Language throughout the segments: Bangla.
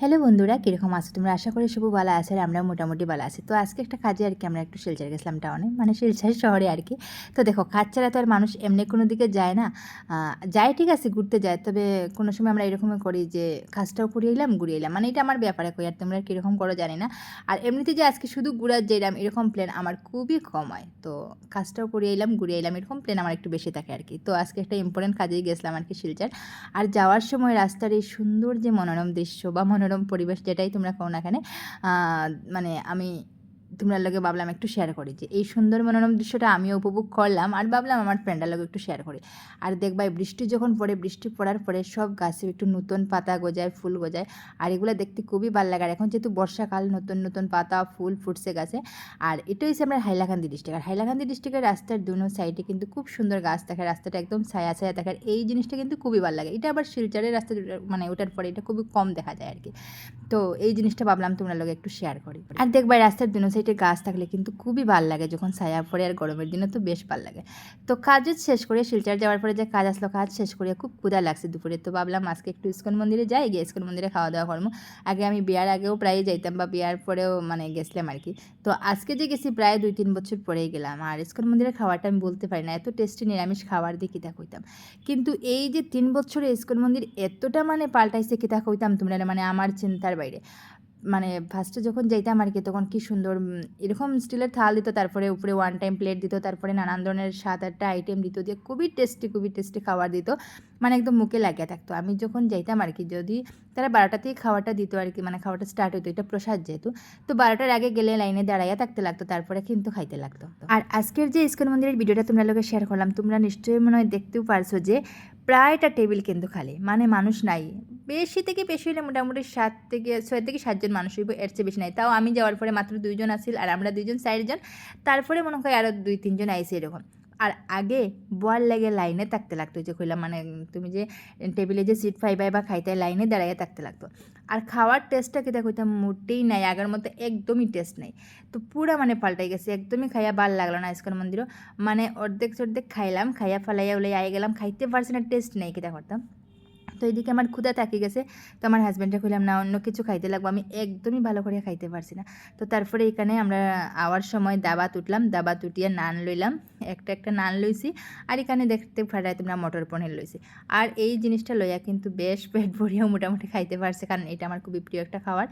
হ্যালো বন্ধুরা, কীরকম আছো? তোমরা আশা করি শুভ ভালো আছে আর আমরা মোটামুটি ভালো আছি। তো আজকে একটা কাজে আর কি আমরা একটু শিলচর গেছিলাম টাউনে মানে শিলচর শহরে আর কি। তো দেখো, কাজ ছাড়া তো আর মানুষ এমনি কোনো দিকে যায় না। যায় ঠিক আছে, ঘুরতে যায়, তবে কোনো সময় আমরা এরকমই করি যে কাজটাও করিয়ে এলাম, ঘুরিয়ে এলাম। মানে এটা আমার ব্যাপারে কই, আর তোমরা কীরকম করো জানি না। আর এমনিতে যে আজকে শুধু ঘুরার যেলাম এরকম প্ল্যান আমার খুবই কম হয়। তো কাজটাও করিয়ে এলাম, ঘুরিয়ে এলাম, এরকম প্ল্যান আমার একটু বেশি থাকে আর কি। তো আজকে একটা ইম্পর্টেন্ট কাজেই গেছিলাম আর কি শিলচর। আর যাওয়ার সময় রাস্তার এই সুন্দর যে মনোরম দৃশ্য বা মনোরম পরিবেশ যেটাই তোমরা কোন এখানে মানে আমি তোমরা লোকে ভাবলাম একটু শেয়ার করি যে এই সুন্দর মনোরম দৃশ্যটা আমিও উপভোগ করলাম আর ভাবলাম আমার ফ্রেন্ডের লগে একটু শেয়ার করি। আর দেখবা বৃষ্টি যখন পড়ে, বৃষ্টি পড়ার পরে সব গাছে একটু নতুন পাতা গজায়, ফুল গজায় আর এগুলো দেখতে খুবই ভালো লাগে। আর এখন যেহেতু বর্ষাকাল, নতুন নতুন পাতা, ফুল ফুটছে গাছে আর এটা হচ্ছে আমরা হাইলাকান্দি ডিস্ট্রিক্ট আর হাইলাকান্দি ডিস্ট্রিক্টের রাস্তার দুনো সাইডে কিন্তু খুব সুন্দর গাছ থাকে, রাস্তাটা একদম ছায়া ছায়া আর এই জিনিসটা কিন্তু খুবই ভালো লাগে। এটা আবার শিলচরের রাস্তা মানে ওটার পরে এটা খুবই কম দেখা যায় আর কি। তো এই জিনিসটা ভাবলাম তোমরা লোক একটু শেয়ার করি। আর দেখবা রাস্তার দুনো সাইডে গাছ থাকলে কিন্তু খুবই ভালো লাগে যখন ছায়া পড়ে আর গরমের দিনে তো বেশ ভালো লাগে। তো কাজ শেষ করে শিলচর যাওয়ার পরে যে কাজ আসলো, কাজ শেষ করে খুব ক্ষুদা লাগছে দুপুরে। তো ভাবলাম আজকে একটু ইস্কন মন্দিরে যাই, গিয়ে ইস্কন মন্দিরে খাওয়া দাওয়া করব। আগে আমি বিয়ার আগেও প্রায় যাইতাম বা বিয়ার পরেও মানে গেছিলাম আর কি। তো আজকে যে গেছি প্রায় দুই তিন বছর পরেই গেলাম। আর ইস্কন মন্দিরের খাওয়াটা আমি বলতে পারি না, এত টেস্টি নিরামিষ খাবার দিয়ে কিতা কইতাম। কিন্তু এই যে তিন বছরে ইস্কন মন্দির এতটা মানে পাল্টাইছে কিতা কইতাম তোমরা মানে আমার চিন্তার বাইরে। মানে ফার্স্টে যখন যাইতাম আর কি, তখন কি সুন্দর এরকম স্টিলের থাল দিত, তারপরে উপরে ওয়ান টাইম প্লেট দিত, তারপরে নানান ধরনের সাত আটটা আইটেম দিত, দিয়ে খুবই টেস্টি খুবই টেস্টি খাবার দিত। মানে একদম মুখে লাগিয়ে থাকতো। আমি যখন যাইতাম আর কি, যদি তারা বারোটাতেই খাওয়াটা দিত আর কি মানে খাওয়াটা স্টার্ট হতো এটা প্রসাদ যেহেতু, তো বারোটার আগে গেলে লাইনে দাঁড়াইয়া থাকতে লাগতো, তারপরে কিন্তু খাইতে লাগতো। আর আজকের যে ইস্কন মন্দিরের ভিডিওটা তোমরা লোকে শেয়ার করলাম, তোমরা নিশ্চয়ই মনে হয় দেখতেও পারছ যে প্রায়টা টেবিল কিন্তু খালি। মানে মানুষ নাই। বেশি থেকে বেশি হলে মোটামুটি সাত থেকে, ছয় থেকে সাতজন মানুষ হইব এর চেয়ে বেশি নাই। তাও আমি যাওয়ার পরে মাত্র দুইজন আসিল আর আমরা দুইজন, চারজন। তারপরে মনে হয় আরও দুই, তিনজন আইসি এরকম। আর আগে বয়ার লেগে লাইনে থাকতে লাগতো যে কইলাম মানে তুমি যে টেবিলে যে সিট ফাইবাই বা খাইতে লাইনে দাঁড়াইয়া থাকতে লাগতো। আর খাওয়ার টেস্টটা কেটা কইতাম মোটেই নাই, আগের মতো একদমই টেস্ট নেই। তো পুরা মানে পাল্টাই গেছে, একদমই খাইয়া ভালো লাগল না ইস্কন মন্দিরও। মানে অর্ধেক সর্ধেক খাইলাম, খাইয়া ফালাইয়া উলাইয়া আই গেলাম, খাইতে পারছি না টেস্ট নেই কেটা করতাম তো এদিকে আমার ক্ষুদা তাকি গেছে। তো আমার হাজব্যান্ডে কইলাম, না, অন্য কিছু খাইতে লাগবো। আমি একদমই ভালো করে খাইতে পারছি না। তো তারপরে এখানে আমরা আওয়ার সময় দাবা তুটলাম দাবা উঠিয়ে নান লইলাম। একটা একটা নান লইছি। আর এখানে দেখতে ফাটাই তোমরা মটর পনির লইছি। আর এই জিনিসটা লইয়া কিন্তু বেশ পেট ভরিয়েও মোটামুটি খাইতে পারছে। কারণ এটা আমার খুবই প্রিয় একটা খাবার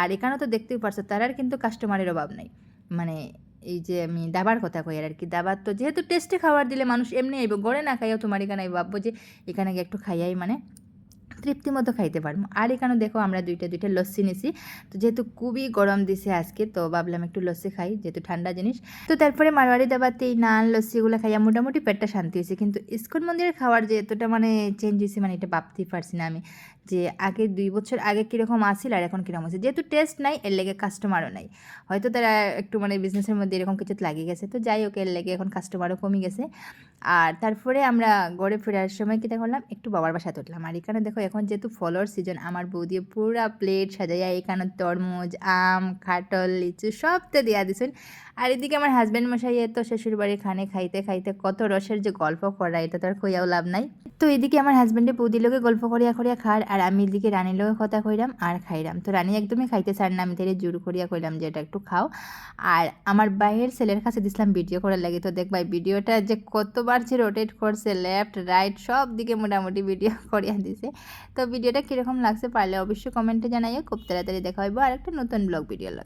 আর এখানেও তো দেখতেই পারছ তারার কিন্তু কাস্টমারের অভাব নাই। মানে এই যে আমি দাবার কথা কই আর কি, দাবার তো যেহেতু টেস্টে খাবার দিলে মানুষ এমনি আইব, গড়ে না খাইয়াও তোমার এখানে আইব। ভাববো যে এখানে একটু খাইয়াই মানে। তৃপ্তি মতো খাইতে পারব। আর এখানে দেখো আমরা দুইটা দুইটা লস্যি নিছি। তো যেহেতু খুবই গরম দিছে আজকে, তো ভাবলাম একটু লস্যি খাই, যেহেতু ঠান্ডা জিনিস। তো তারপরে মারোয়ারি দাবাতে এই নান, লস্যিগুলো খাইয়া মোটামুটি পেটটা শান্তি হয়েছে। কিন্তু ইস্কন মন্দিরের খাওয়ার যে এতটা মানে চেঞ্জ হয়েছে মানে এটা ভাবতেই পারছি না আমি, যে আগে দুই বছর আগে কীরকম আসিল আর এখন কীরকম আছে যেহেতু টেস্ট নাই, এর লেগে কাস্টমারও নাই। হয়তো তারা একটু মানে বিজনেসের মধ্যে এরকম কিছু লাগিয়ে গেছে। তো যাই হোক, এর লেগে এখন কাস্টমারও কমে গেছে। আর তারপরে আমরা গড়ে ফেরার সময় কীটা করলাম একটু বাবার বাসায় তুললাম। আর এখানে দেখো, এখন যেহেতু ফলর সিজন আমার বউ দিয়ে পুরা প্লেট সাজাইয়া এখানে তরমুজ, আম খাটল লিচু সব তো দেওয়া দিছেন। আর এদিকে আমার হাজব্যান্ড মশাই তো শ্বশুরবাড়ির খানে খাইতে খাইতে কত রসের যে গল্প করা এটা তো আর কইয়াও লাভ নাই। তো এদিকে আমার হাজব্যান্ডে বৌদি লোকে গল্প করিয়া করিয়া খার, আর আমি এদিকে রানীর লোকে কথা কইরাম, আর খাইরাম। তো রানী একদমই খাইতে চার না, আমি তাই জোর করিয়া কইলাম যে এটা একটু খাও। আর আমার বাইরের ছেলের কাছে দিছিলাম ভিডিও করার লাগে। তো দেখ ভাই ভিডিওটা যে কতবার যে রোটেট করছে লেফট রাইট সব দিকে মোটামুটি ভিডিও করিয়া দিছে। তো ভিডিওটা কীরকম লাগছে পারলে অবশ্যই কমেন্টে জানাইও। খুব তাড়াতাড়ি দেখা হইব আর একটা নতুন ব্লগ ভিডিও লাগে।